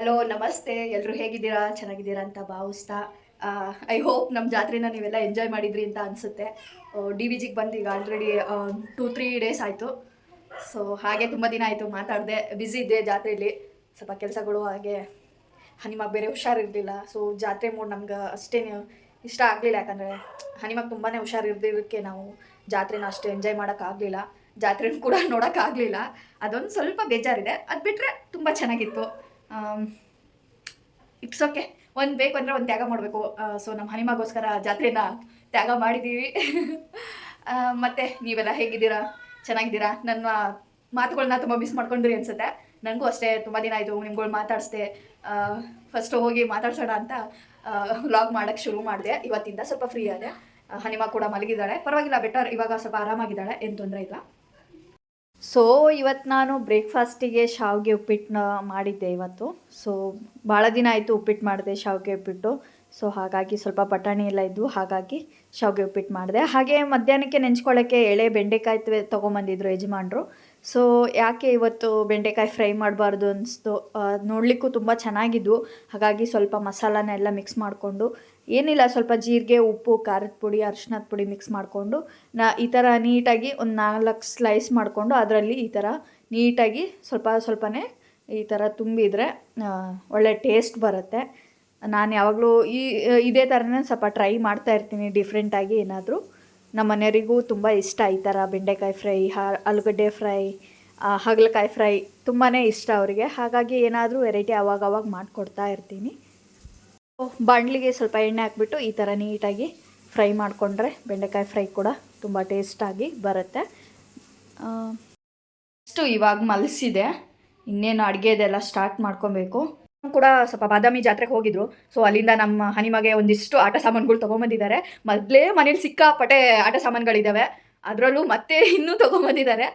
Hello, ನಮಸ್ತೆ. ಎಲ್ಲರೂ ಹೇಗಿದ್ದೀರಾ? ಚೆನ್ನಾಗಿದ್ದೀರಾ ಅಂತ ಭಾವಿಸ್ತಾ ಐ ಹೋಪ್ ನಮ್ಮ ಜಾತ್ರೆನ ನೀವೆಲ್ಲ ಎಂಜಾಯ್ ಮಾಡಿದ್ರಿ ಅಂತ ಅನಿಸುತ್ತೆ. ಡಿ ವಿ ಜಿಗೆ ಬಂದೀಗ ಆಲ್ರೆಡಿ ಟೂ ತ್ರೀ ಡೇಸ್ ಆಯಿತು. ಸೊ ಹಾಗೆ ತುಂಬ ದಿನ ಆಯಿತು ಮಾತಾಡಿದೆ. ಬ್ಯುಸಿ ಇದ್ದೆ ಜಾತ್ರೆಯಲ್ಲಿ ಸ್ವಲ್ಪ ಕೆಲಸಗಳು, ಹಾಗೆ ಹನಿಮಾಗ ಬೇರೆ ಹುಷಾರಿರಲಿಲ್ಲ. ಸೊ ಜಾತ್ರೆ ಮೂಡ್ ನಮ್ಗೆ ಅಷ್ಟೇನು ಇಷ್ಟ ಆಗಲಿಲ್ಲ. ಯಾಕಂದರೆ ಹನಿಮಾಗ ತುಂಬಾ ಹುಷಾರಿರ್ದಿರೋಕ್ಕೆ ನಾವು ಜಾತ್ರೆನ ಅಷ್ಟು ಎಂಜಾಯ್ ಮಾಡೋಕ್ಕಾಗಲಿಲ್ಲ ಜಾತ್ರೆನ ಕೂಡ ನೋಡೋಕ್ಕಾಗಲಿಲ್ಲ ಅದೊಂದು ಸ್ವಲ್ಪ ಬೇಜಾರಿದೆ. ಅದು ಬಿಟ್ಟರೆ ತುಂಬ ಚೆನ್ನಾಗಿತ್ತು. ಇಟ್ಸ್ ಓಕೆ ಒಂದು ಬೇಕು ಅಂದರೆ ಒಂದು ತ್ಯಾಗ ಮಾಡಬೇಕು. ಸೊ ನಮ್ಮ ಹನಿಮಗೋಸ್ಕರ ಜಾತ್ರೆನ ತ್ಯಾಗ ಮಾಡಿದ್ದೀವಿ ಮತ್ತು ನೀವೆಲ್ಲ ಹೇಗಿದ್ದೀರಾ? ಚೆನ್ನಾಗಿದ್ದೀರಾ? ನನ್ನ ಮಾತುಗಳನ್ನ ತುಂಬ ಮಿಸ್ ಮಾಡ್ಕೊಂಡ್ರಿ ಅನ್ಸುತ್ತೆ. ನನಗೂ ಅಷ್ಟೇ, ತುಂಬ ದಿನ ಆಯಿತು ನಿಮ್ಗಳು ಮಾತಾಡಿಸ್ದೆ. ಫಸ್ಟ್ ಹೋಗಿ ಮಾತಾಡ್ಸೋಣ ಅಂತ ವ್ಲಾಗ್ ಮಾಡೋಕ್ಕೆ ಶುರು ಮಾಡಿದೆ. ಇವತ್ತಿಂದ ಸ್ವಲ್ಪ ಫ್ರೀ ಆದೆ. ಹನಿಮಾ ಕೂಡ ಮಲಗಿದ್ದಾಳೆ. ಪರವಾಗಿಲ್ಲ ಬೆಟರ್ ಇವಾಗ ಸ್ವಲ್ಪ ಆರಾಮಾಗಿದ್ದಾಳೆ. ಏನು ತೊಂದರೆ ಇಲ್ಲ. ಸೊ ಇವತ್ತು ನಾನು ಬ್ರೇಕ್ಫಾಸ್ಟಿಗೆ ಶಾವಿಗೆ ಉಪ್ಪಿಟ್ಟನ್ನ ಮಾಡಿದ್ದೆ ಇವತ್ತು. ಸೊ ಭಾಳ ದಿನ ಆಯಿತು ಉಪ್ಪಿಟ್ಟು ಮಾಡಿದೆ, ಶಾವಿಗೆ ಉಪ್ಪಿಟ್ಟು. ಸೊ ಹಾಗಾಗಿ ಸ್ವಲ್ಪ ಬಟಾಣಿ ಎಲ್ಲ ಇದ್ದು ಹಾಗಾಗಿ ಶಾವಿಗೆ ಉಪ್ಪಿಟ್ಟು ಮಾಡಿದೆ. ಹಾಗೆ ಮಧ್ಯಾಹ್ನಕ್ಕೆ ನೆಂಚ್ಕೊಳ್ಳೋಕ್ಕೆ ಎಳೆ, ಬೆಂಡೆಕಾಯಿ ತೊಗೊಂಬಂದಿದ್ರು ಯಜಮಾನ್ರು. ಸೊ ಯಾಕೆ ಇವತ್ತು ಬೆಂಡೆಕಾಯಿ ಫ್ರೈ ಮಾಡಬಾರ್ದು ಅನಿಸ್ತು ನೋಡಲಿಕ್ಕೂ ತುಂಬ ಚೆನ್ನಾಗಿದ್ವು. ಹಾಗಾಗಿ ಸ್ವಲ್ಪ ಮಸಾಲಾನೆಲ್ಲ ಮಿಕ್ಸ್ ಮಾಡಿಕೊಂಡು, ಏನಿಲ್ಲ ಸ್ವಲ್ಪ ಜೀರಿಗೆ, ಉಪ್ಪು, ಖಾರದ ಪುಡಿ ಅರಿಶಿನದ ಪುಡಿ ಮಿಕ್ಸ್ ಮಾಡಿಕೊಂಡು, ನಾ, ಈ ಥರ ನೀಟಾಗಿ ಒಂದು ನಾಲ್ಕು ಸ್ಲೈಸ್ ಮಾಡಿಕೊಂಡು ಅದರಲ್ಲಿ ಈ ಥರ ನೀಟಾಗಿ ಸ್ವಲ್ಪ ಸ್ವಲ್ಪನೇ ಈ ಥರ ತುಂಬಿದರೆ ಒಳ್ಳೆ ಟೇಸ್ಟ್ ಬರುತ್ತೆ. ನಾನು ಯಾವಾಗಲೂ ಈ, ಇದೇ ಥರನೇ ಸ್ವಲ್ಪ ಟ್ರೈ ಮಾಡ್ತಾ ಇರ್ತೀನಿ ಡಿಫ್ರೆಂಟಾಗಿ ಏನಾದರೂ. ನಮ್ಮ ಮನೆಯವರಿಗೂ ತುಂಬ ಇಷ್ಟ ಈ ಥರ ಬೆಂಡೆಕಾಯಿ ಫ್ರೈ ಆಲೂಗಡ್ಡೆ ಫ್ರೈ ಹಾಗಲಕಾಯಿ ಫ್ರೈ ತುಂಬಾ ಇಷ್ಟ ಅವರಿಗೆ. ಹಾಗಾಗಿ ಏನಾದರೂ ವೆರೈಟಿ ಅವಾಗವಾಗ ಅವಾಗ ಮಾಡಿಕೊಡ್ತಾ ಇರ್ತೀನಿ. ಬಾಣಲಿಗೆ ಸ್ವಲ್ಪ ಎಣ್ಣೆ ಹಾಕ್ಬಿಟ್ಟು ಈ ಥರ ನೀಟಾಗಿ ಫ್ರೈ ಮಾಡಿಕೊಂಡ್ರೆ ಬೆಂಡೆಕಾಯಿ ಫ್ರೈ ಕೂಡ ತುಂಬ ಟೇಸ್ಟಾಗಿ ಬರುತ್ತೆ. ಅಷ್ಟು ಇವಾಗ ಮಲಸಿದೆ. ಇನ್ನೇನು ಅಡುಗೆದೆಲ್ಲ ಸ್ಟಾರ್ಟ್ ಮಾಡ್ಕೊಬೇಕು. ಕೂಡ ಸ್ವಲ್ಪ ಬಾದಾಮಿ ಜಾತ್ರೆಗೆ ಹೋಗಿದ್ರು. ಸೊ ಅಲ್ಲಿಂದ ನಮ್ಮ ಹನಿಮಗೆ ಒಂದಿಷ್ಟು ಆಟ ಸಾಮಾನುಗಳು ತೊಗೊಂಬಂದಿದ್ದಾರೆ. ಮೊದಲೇ ಮನೇಲಿ ಸಿಕ್ಕಾಪಟ್ಟೆ ಆಟ ಸಾಮಾನುಗಳಿದ್ದಾವೆ ಅದರಲ್ಲೂ ಮತ್ತೆ ಇನ್ನೂ ತೊಗೊಂಬಂದಿದ್ದಾರೆ.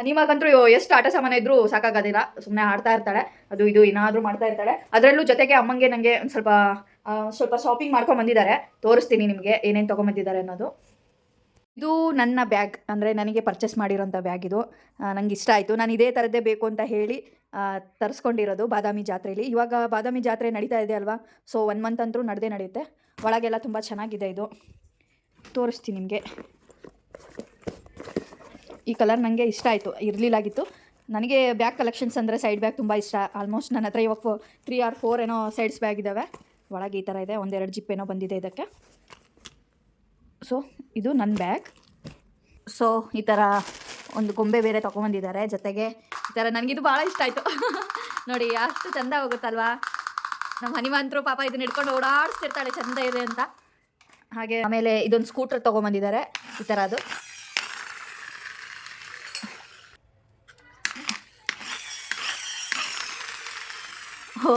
ಹನಿಮಗಂತೂ ಎಷ್ಟು ಆಟ ಸಾಮಾನು ಇದ್ರೂ ಸಾಕಾಗೋದಿಲ್ಲ. ಸುಮ್ಮನೆ ಆಡ್ತಾ ಇರ್ತಾಳೆ. ಅದು ಇದು ಏನಾದರೂ ಮಾಡ್ತಾ ಇರ್ತಾಳೆ. ಅದರಲ್ಲೂ ಜೊತೆಗೆ ಅಮ್ಮಂಗೆ ನನಗೆ ಒಂದು ಸ್ವಲ್ಪ ಸ್ವಲ್ಪ ಶಾಪಿಂಗ್ ಮಾಡ್ಕೊಂಡ್ಬಂದಿದ್ದಾರೆ ತೋರಿಸ್ತೀನಿ ನಿಮಗೆ ಏನೇನು ತೊಗೊಂಬಂದಿದ್ದಾರೆ ಅನ್ನೋದು. ಇದು ನನ್ನ ಬ್ಯಾಗ್, ಅಂದರೆ ನನಗೆ ಪರ್ಚೇಸ್ ಮಾಡಿರೋಂಥ ಬ್ಯಾಗ್ ಇದು. ನನಗೆ ಇಷ್ಟ ಆಯಿತು. ನಾನು ಇದೇ ಥರದ್ದೇ ಬೇಕು ಅಂತ ಹೇಳಿ ತರಿಸ್ಕೊಂಡಿರೋದು ಬಾದಾಮಿ ಜಾತ್ರೆಯಲ್ಲಿ ಇವಾಗ ಬಾದಾಮಿ ಜಾತ್ರೆ ನಡೀತಾ ಇದೆ ಅಲ್ವಾ? ಸೊ ಒನ್ ಮಂತ್ ಅಂತೂ ನಡೆದೇ ನಡೆಯುತ್ತೆ. ಒಳಗೆಲ್ಲ ತುಂಬ ಚೆನ್ನಾಗಿದೆ ಇದು. ತೋರಿಸ್ತೀನಿ ನಿಮಗೆ. ಈ ಕಲರ್ ನನಗೆ ಇಷ್ಟ ಆಯಿತು. ಇರಲಿಲ್ಲಾಗಿತ್ತು. ನನಗೆ ಬ್ಯಾಗ್ ಕಲೆಕ್ಷನ್ಸ್ ಅಂದರೆ ಸೈಡ್ ಬ್ಯಾಗ್ ತುಂಬ ಇಷ್ಟ. ಆಲ್ಮೋಸ್ಟ್ ನನ್ನ ಹತ್ರ ಇವಾಗ ತ್ರೀ ಆರ್ ಫೋರ್ ಏನೋ ಸೈಡ್ಸ್ ಬ್ಯಾಗ್ ಇದ್ದಾವೆ ಒಳಗೆ ಈ ಥರ ಇದೆ. ಒಂದೆರಡು ಜಿಪ್ ಏನೋ ಬಂದಿದೆ ಇದಕ್ಕೆ. ಸೊ ಇದು ನನ್ನ ಬ್ಯಾಗ್ ಸೊ ಈ ಥರ ಒಂದು ಗೊಂಬೆ ಬೇರೆ ತೊಗೊಂಬಂದಿದ್ದಾರೆ ಜೊತೆಗೆ ಈ ಥರ ನನಗಿದು ಭಾಳ ಇಷ್ಟ ಆಯಿತು. ನೋಡಿ, ಅಷ್ಟು ಚಂದ ಹೋಗುತ್ತಲ್ವಾ? ನಮ್ಮ ಹನಿಮಂತರು ಪಾಪ ಇದನ್ನ ಹಿಡ್ಕೊಂಡು ಓಡಾಡಿಸ್ತಿರ್ತಾಳೆ ಚಂದ ಇದೆ ಅಂತ. ಹಾಗೆ ಆಮೇಲೆ ಇದೊಂದು ಸ್ಕೂಟರ್ ತೊಗೊಂಬಂದಿದ್ದಾರೆ ಈ ಥರ ಅದು. ಹೋ.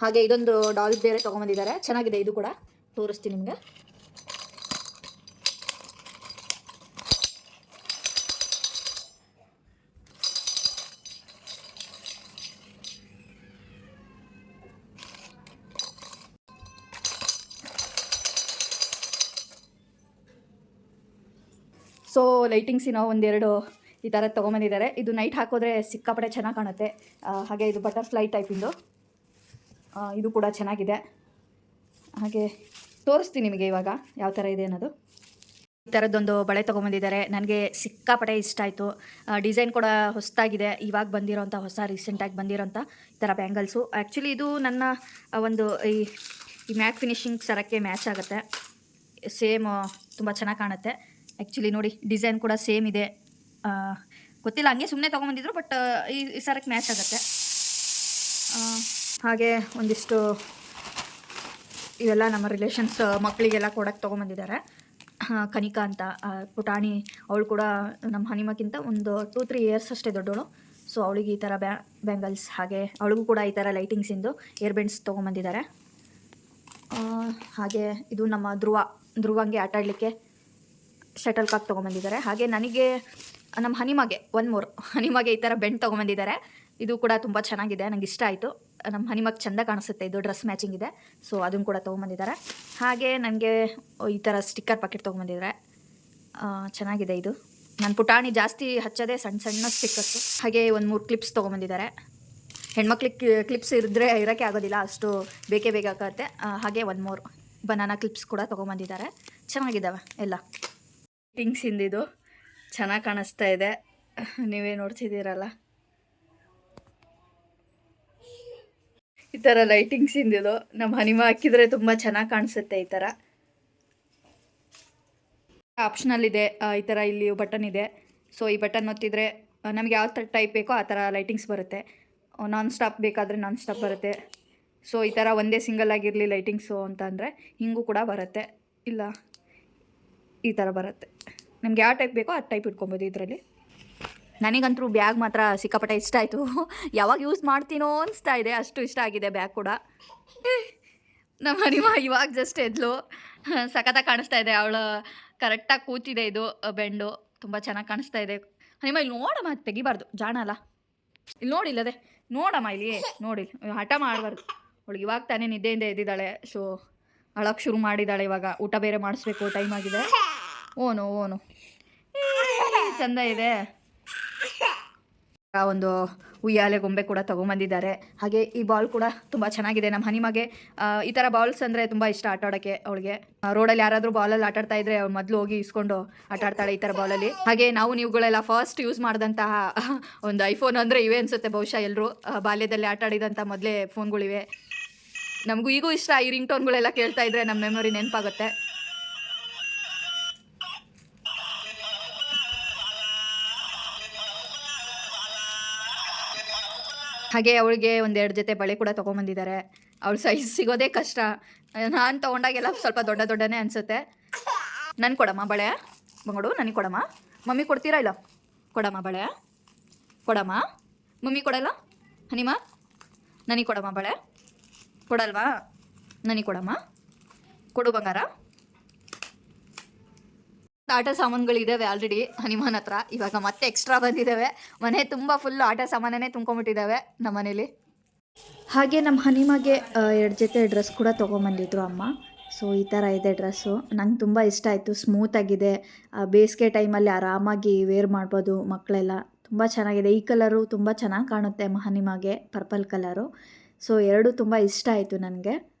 ಹಾಗೆ ಇದೊಂದು ಡಾಲ್ ಬೇರೆ ತೊಗೊಂಬಂದಿದ್ದಾರೆ ಚೆನ್ನಾಗಿದೆ ಇದು ಕೂಡ. ತೋರಿಸ್ತೀನಿ ನಿಮಗೆ. ಸೊ ಲೈಟಿಂಗ್ಸಿನ ಒಂದೆರಡು ಈ ಥರ ತೊಗೊಂಬಂದಿದ್ದಾರೆ. ಇದು ನೈಟ್ ಹಾಕೋದ್ರೆ ಸಿಕ್ಕಾಪಟ್ಟೆ ಚೆನ್ನಾಗಿ ಕಾಣುತ್ತೆ. ಹಾಗೆ ಇದು ಬಟರ್ಫ್ಲೈ ಟೈಪಿಂದು ಇದು. ಕೂಡ ಚೆನ್ನಾಗಿದೆ. ಹಾಗೆ ತೋರಿಸ್ತೀನಿ ನಿಮಗೆ ಇವಾಗ ಯಾವ ಥರ ಇದೆ ಅನ್ನೋದು. ಈ ಥರದ್ದೊಂದು ಬಳೆ ತೊಗೊಂಬಂದಿದ್ದಾರೆ. ನನಗೆ ಸಿಕ್ಕಾಪಟ್ಟೆ ಇಷ್ಟ ಆಯಿತು. ಡಿಸೈನ್ ಕೂಡ ಹೊಸದಾಗಿದೆ. ಇವಾಗ ಬಂದಿರೋಂಥ ಹೊಸ ರೀಸೆಂಟಾಗಿ ಬಂದಿರೋಂಥ ಈ ಥರ ಬ್ಯಾಂಗಲ್ಸು ಆ್ಯಕ್ಚುಲಿ ಇದು ನನ್ನ ಒಂದು ಈ ಈ ಮ್ಯಾಟ್ ಫಿನಿಶಿಂಗ್ ಸರಕ್ಕೆ ಮ್ಯಾಚ್ ಆಗುತ್ತೆ. ಸೇಮ್ ತುಂಬ ಚೆನ್ನಾಗಿ ಕಾಣುತ್ತೆ. ಆ್ಯಕ್ಚುಲಿ ನೋಡಿ ಡಿಸೈನ್ ಕೂಡ ಸೇಮ್ ಇದೆ. ಗೊತ್ತಿಲ್ಲ ಹಂಗೆ ಸುಮ್ಮನೆ ತೊಗೊಂಬಂದಿದ್ರು ಬಟ್ ಈ ಈ ಸರಕ್ಕೆ ಮ್ಯಾಚ್ ಆಗುತ್ತೆ. ಹಾಗೆ ಒಂದಿಷ್ಟು ಇವೆಲ್ಲ ನಮ್ಮ ರಿಲೇಷನ್ಸ್ ಮಕ್ಕಳಿಗೆಲ್ಲ ಕೊಡೋಕ್ಕೆ ತೊಗೊಂಬಂದಿದ್ದಾರೆ. ಕನಿಕಾ ಅಂತ ಪುಟಾಣಿ ಅವಳು ಕೂಡ ನಮ್ಮ ಹನಿಮಕ್ಕಿಂತ ಒಂದು ಟೂ ತ್ರೀ ಇಯರ್ಸ್ ಅಷ್ಟೇ ದೊಡ್ಡವಳು. ಸೊ ಅವಳಿಗೆ ಈ ಥರ ಬ್ಯಾ ಬ್ಯಾಂಗಲ್ಸ್ ಹಾಗೆ ಅವಳಿಗೂ ಕೂಡ ಈ ಥರ ಲೈಟಿಂಗ್ಸಿಂದು ಏರ್ಬೆಂಡ್ಸ್ ತೊಗೊಂಬಂದಿದ್ದಾರೆ. ಆ, ಹಾಗೆ ಇದು ನಮ್ಮ ಧ್ರುವ ಧ್ರುವಂಗೆ ಆಟ ಆಡಲಿಕ್ಕೆ ಶಟಲ್ ಕಾಕ್ ತೊಗೊಂಬಂದಿದ್ದಾರೆ. ಹಾಗೆ ನನಗೆ, ನಮ್ಮ ಹನಿಮಗೆ ಒನ್ ಮೋರ್ ಹನಿಮಗೆ ಈ ಥರ ಬೆಂಡ್ ತೊಗೊಂಬಂದಿದ್ದಾರೆ. ಇದು ಕೂಡ ತುಂಬ ಚೆನ್ನಾಗಿದೆ ನನಗೆ ಇಷ್ಟ ಆಯಿತು. ನಮ್ಮ ಹನಿಮಗ್ ಚೆಂದ ಕಾಣಿಸುತ್ತೆ, ಇದು ಡ್ರೆಸ್ ಮ್ಯಾಚಿಂಗ್ ಇದೆ. ಸೊ ಅದನ್ನು ಕೂಡ ತೊಗೊಂಬಂದಿದ್ದಾರೆ. ಹಾಗೆ ನನಗೆ ಈ ಥರ ಸ್ಟಿಕ್ಕರ್ ಪಾಕೆಟ್ ತೊಗೊಂಬಂದಿದ್ದಾರೆ. ಚೆನ್ನಾಗಿದೆ ಇದು. ನನ್ನ ಪುಟಾಣಿ ಜಾಸ್ತಿ ಹಚ್ಚೋದೇ ಸಣ್ಣ ಸಣ್ಣ ಸ್ಟಿಕ್ಕರ್ಸು. ಹಾಗೆ ಒಂದು ಮೂರು ಕ್ಲಿಪ್ಸ್ ತೊಗೊಂಬಂದಿದ್ದಾರೆ. ಹೆಣ್ಮಕ್ಳಿಗೆ ಕ್ಲಿಪ್ಸ್ ಇದ್ದರೆ ಇರೋಕ್ಕೆ ಆಗೋದಿಲ್ಲ, ಅಷ್ಟು ಬೇಕೇ ಬೇಕಾಗತ್ತೆ. ಹಾಗೆ ಒಂದು ಮೂರು. ಬನಾನಾ ಕ್ಲಿಪ್ಸ್ ಕೂಡ ತೊಗೊಂಬಂದಿದ್ದಾರೆ. ಚೆನ್ನಾಗಿದ್ದಾವೆ ಎಲ್ಲ. ಥಿಂಗ್ಸ್ ಇಂದಿದು ಚೆನ್ನಾಗಿ ಕಾಣಿಸ್ತಾ ಇದೆ. ನೀವೇ ನೋಡ್ತಿದ್ದೀರಲ್ಲ. ಈ ಥರ ಲೈಟಿಂಗ್ಸ್ ಇಂದಿದು ನಮ್ಮ ಹನಿಮ ಹಾಕಿದರೆ ತುಂಬ ಚೆನ್ನಾಗಿ ಕಾಣಿಸುತ್ತೆ ಈ ಥರ ಆಪ್ಷನಲ್ ಇದೆ. ಈ ಥರ ಇಲ್ಲಿ ಬಟನ್ ಇದೆ. ಸೊ ಈ ಬಟನ್ ಒತ್ತಿದ್ರೆ ನಮಗೆ ಯಾವ ಥರ ಟೈಪ್ ಬೇಕೋ ಆ ಥರ ಲೈಟಿಂಗ್ಸ್ ಬರುತ್ತೆ. ನಾನ್ ಸ್ಟಾಪ್ ಬೇಕಾದರೆ ನಾನ್ ಸ್ಟಾಪ್ ಬರುತ್ತೆ. ಸೊ ಈ ಥರ ಒಂದೇ ಸಿಂಗಲ್ ಆಗಿರಲಿ ಲೈಟಿಂಗ್ಸು ಅಂತ ಅಂದರೆ, ಹಿಂಗೂ ಕೂಡ ಬರುತ್ತೆ. ಇಲ್ಲ? ಈ ಥರ ಬರುತ್ತೆ. ನಿಮ್ಗೆ ಯಾವ ಟೈಪ್ ಬೇಕೋ ಆ ಟೈಪ್ ಇಟ್ಕೊಬೋದು ಇದರಲ್ಲಿ. ನನಗಂತೂ ಬ್ಯಾಗ್ ಮಾತ್ರ ಸಿಕ್ಕಾಪಟ್ಟೆ ಇಷ್ಟ ಆಯಿತು. ಯಾವಾಗ ಯೂಸ್ ಮಾಡ್ತೀನೋ ಅನಿಸ್ತಾ ಇದೆ, ಅಷ್ಟು ಇಷ್ಟ ಆಗಿದೆ ಬ್ಯಾಗ್ ಕೂಡ. ನಮ್ಮ ಹನಿಮ ಇವಾಗ ಜಸ್ಟ್ ಎದ್ಲು. ಸಖತ್ತಾಗಿ ಕಾಣಿಸ್ತಾ ಇದೆ ಅವಳು ಕರೆಕ್ಟಾಗಿ ಕೂತಿದೆ ಇದು, ಬೆಂಡು. ತುಂಬ ಚೆನ್ನಾಗಿ ಕಾಣಿಸ್ತಾ ಇದೆ. ಹನಿಮ ಇಲ್ಲಿ ನೋಡಮ್ಮ, ಅದು ತೆಗಿಬಾರ್ದು. ಜಾಣ ಅಲ್ಲ. ಇಲ್ಲಿ ನೋಡಿಲ್ಲದೆ ನೋಡಮ್ಮ ಇಲ್ಲಿ. ನೋಡಿ ಹಠ ಮಾಡಬಾರ್ದು. ಅವಳಿಗೆ ಇವಾಗ ತಾನೇ ನಿದ್ದೆಯಿಂದ ಎದ್ದಿದ್ದಾಳೆ. ಸೊ ಅಳಕ್ಕೆ ಶುರು ಮಾಡಿದ್ದಾಳೆ ಇವಾಗ. ಊಟ ಬೇರೆ ಮಾಡಿಸ್ಬೇಕು ಟೈಮ್ ಆಗಿದೆ. ಓನು ಓನು. ಚಂದ ಇದೆ. ಒಂದು ಉಯ್ಯಾಲೆ ಗೊಂಬೆ ಕೂಡ ತೊಗೊಂಬಂದಿದ್ದಾರೆ. ಹಾಗೆ ಈ ಬಾಲ್ ಕೂಡ ತುಂಬ ಚೆನ್ನಾಗಿದೆ ನಮ್ಮ ಹನಿಮಗೆ. ಈ ಥರ ಬಾಲ್ಸ್ ಅಂದರೆ ತುಂಬ ಇಷ್ಟ ಆಟ ಆಡೋಕ್ಕೆ ಅವಳಿಗೆ. ರೋಡಲ್ಲಿ ಯಾರಾದರೂ ಬಾಲಲ್ಲಿ ಆಟ ಆಡ್ತಾ ಇದ್ರೆ ಅವ್ಳು ಮೊದಲು ಹೋಗಿ ಇಸ್ಕೊಂಡು ಆಟ ಆಡ್ತಾಳೆ ಈ ಥರ ಬಾಲಲ್ಲಿ ಹಾಗೆ ನಾವು ನೀವುಗಳೆಲ್ಲ ಫಸ್ಟ್ ಯೂಸ್ ಮಾಡಿದಂತಹ ಒಂದು ಐಫೋನ್ ಅಂದರೆ ಇವೇ ಅನಿಸುತ್ತೆ ಬಹುಶಃ ಎಲ್ಲರೂ ಬಾಲ್ಯದಲ್ಲಿ ಆಟ ಆಡಿದಂಥ ಮೊದಲೇ ಫೋನ್ಗಳಿವೆ ನಮಗೂ ಈಗೂ ಇಷ್ಟ ಈ ರಿಂಗ್ ಟೋನ್ಗಳೆಲ್ಲ ಕೇಳ್ತಾ ಇದ್ರೆ ನಮ್ಮ ಮೆಮೊರಿ ನೆನಪಾಗುತ್ತೆ. ಹಾಗೆ ಅವಳಿಗೆ ಒಂದೆರಡು ಜೊತೆ ಬಳೆ ಕೂಡ ತೊಗೊಂಬಂದಿದ್ದಾರೆ ಅವಳ ಸೈಜ್ ಸಿಗೋದೇ ಕಷ್ಟ. ನಾನು ತೊಗೊಂಡಾಗೆಲ್ಲ ಸ್ವಲ್ಪ ದೊಡ್ಡ ದೊಡ್ಡನೇ ಅನಿಸುತ್ತೆ. ನನ್ ಕೊಡಮ್ಮ ಬಳೆ? ಬಂಗೋಡು, ನನಗೆ ಕೊಡಮ್ಮ. ಮಮ್ಮಿ ಕೊಡ್ತೀರಾ ಇಲ್ಲ? ಕೊಡಮ್ಮ ಬಳೆ? ಕೊಡಮ್ಮ? ಮಮ್ಮಿ ಕೊಡಲ್ಲ? ಹನಿಮಾ? ನನಗೆ ಕೊಡಮ್ಮ ಬಳೆ? ಕೊಡಲ್ವಾ? ನನಗೆ ಕೊಡಮ್ಮ. ಕೊಡು ಬಂಗಾರ. ಆಟ ಸಾಮಾನುಗಳಿದ್ದಾವೆ ಆಲ್ರೆಡಿ ಹನಿಮಾನ್ ಹತ್ರ. ಇವಾಗ ಮತ್ತೆ ಎಕ್ಸ್ಟ್ರಾ ಬಂದಿದ್ದಾವೆ ಮನೆ ತುಂಬ ಫುಲ್ ಆಟ ಸಾಮಾನೇ ತುಂಬ್ಕೊಂಬಿಟ್ಟಿದ್ದಾವೆ ನಮ್ಮ ಮನೇಲಿ ಹಾಗೆ ನಮ್ಮ ಹನಿಮಾಗೆ ಎರಡು ಜೊತೆ ಡ್ರೆಸ್ ಕೂಡ ತೊಗೊಂಬಂದಿದ್ರು ಅಮ್ಮ. ಸೊ ಈ ಥರ ಇದೆ ಡ್ರೆಸ್ಸು ನಂಗೆ ತುಂಬ ಇಷ್ಟ ಆಯಿತು. ಸ್ಮೂತಾಗಿದೆ ಬೇಸಿಗೆ ಟೈಮಲ್ಲಿ ಆರಾಮಾಗಿ ವೇರ್ ಮಾಡ್ಬೋದು ಮಕ್ಕಳೆಲ್ಲ ತುಂಬ ಚೆನ್ನಾಗಿದೆ. ಈ ಕಲರು ತುಂಬ ಚೆನ್ನಾಗಿ ಕಾಣುತ್ತೆ ಮಹನಿಮಾಗೆ ಹನಿಮಗೆ. ಪರ್ಪಲ್ ಕಲರು ಸೊ ಎರಡು ತುಂಬ ಇಷ್ಟ ಆಯಿತು ನನಗೆ.